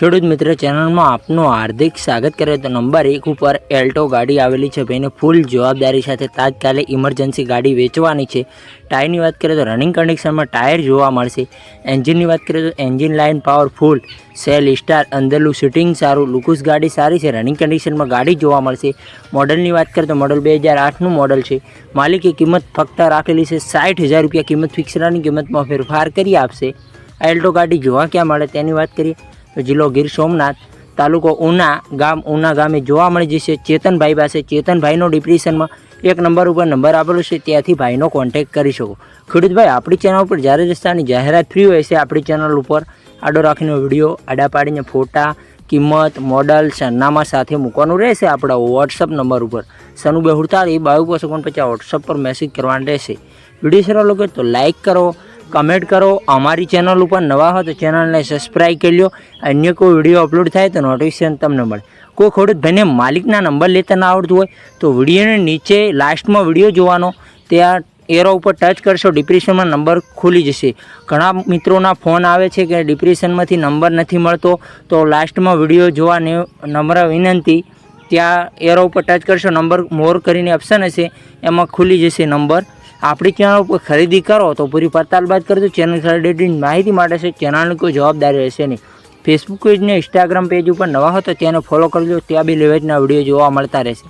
ખેડૂત મિત્ર ચેનલમાં આપનું હાર્દિક સ્વાગત કરે તો નંબર એક ઉપર એલ્ટો ગાડી આવેલી છે ભાઈને ફૂલ જવાબદારી સાથે તાત્કાલિક ઇમરજન્સી ગાડી વેચવાની છે. ટાયરની વાત કરીએ તો રનિંગ કન્ડિશનમાં ટાયર જોવા મળશે. એન્જિનની વાત કરીએ તો engine line powerful self start અંદરનું સિટિંગ સારું, લુકુસ ગાડી સારી છે રનિંગ કન્ડિશનમાં ગાડી જોવા મળશે. મોડલની વાત કરીએ તો મોડલ બે હજાર આઠનું મોડલ છે. માલિકે કિંમત ફક્ત રાખેલી છે સાઠ હજાર રૂપિયા કિંમત ફિક્સરાની કિંમતમાં ફેરફાર કરી આપશે. આ એલ્ટો ગાડી જોવા ક્યાં મળે તેની વાત કરીએ. તો જિલ્લો ગીર સોમનાથ, તાલુકો ઉના ગામ, ઉના ગામે જોવા મળી જશે. ચેતનભાઈ પાસે, ચેતનભાઈનો ડિપ્રેશનમાં એક નંબર ઉપર નંબર આપેલો છે. ત્યાંથી ભાઈનો કોન્ટેક્ટ કરી શકો. ખેડૂતભાઈ, આપણી ચેનલ ઉપર જ્યારે રસ્તાની જાહેરાત ફ્રી હોય છે, આપણી ચેનલ ઉપર આડો રાખીને વીડિયો આડા પાડીને ફોટા, કિંમત મોડલ સરનામા સાથે મૂકવાનું રહેશે આપણા વોટ્સઅપ નંબર ઉપર. સનુબે હુડતાળી બાવીસ ઓગણપચાસ વોટ્સઅપ પર મેસેજ કરવાનો રહેશે. વીડિયો સારો લોકો તો લાઇક કરો કમેન્ટ કરો. અમારી ચેનલ ઉપર નવા હો તો ચેનલને સબસ્ક્રાઈબ કરી લો અન્ય કોઈ વીડિયો અપલોડ થાય તો નોટિફિકેશન તમને મળે. કોઈ ખેડૂત ભાઈને માલિકના નંબર લેતા ના આવડતું હોય તો વિડીયોને નીચે લાસ્ટમાં વીડિયો જોવાનો. ત્યાં એરો ઉપર ટચ કરશો ડિપ્રેશનમાં નંબર ખુલી જશે. ઘણા મિત્રોના ફોન આવે છે કે ડિપ્રેશનમાંથી નંબર નથી મળતો, તો લાસ્ટમાં વીડિયો જોવાની નમ્ર વિનંતી. ત્યાં એરો ઉપર ટચ કરશો નંબર મોર કરીને ઓપ્શન હશે. એમાં ખુલી જશે નંબર આપણી ઉપર ખરીદી કરો તો પૂરી પડતાલ બાદ કરજો. ચેનલ ખરીદીની માહિતી માટે છે. ચેનલની કોઈ જવાબદારી રહેશે નહીં. ફેસબુક પેજ ને ઇન્સ્ટાગ્રામ પેજ ઉપર નવા હો તો તેને ફોલો કરજો. ત્યાં બી લેવેજના વીડિયો જોવા મળતા રહેશે.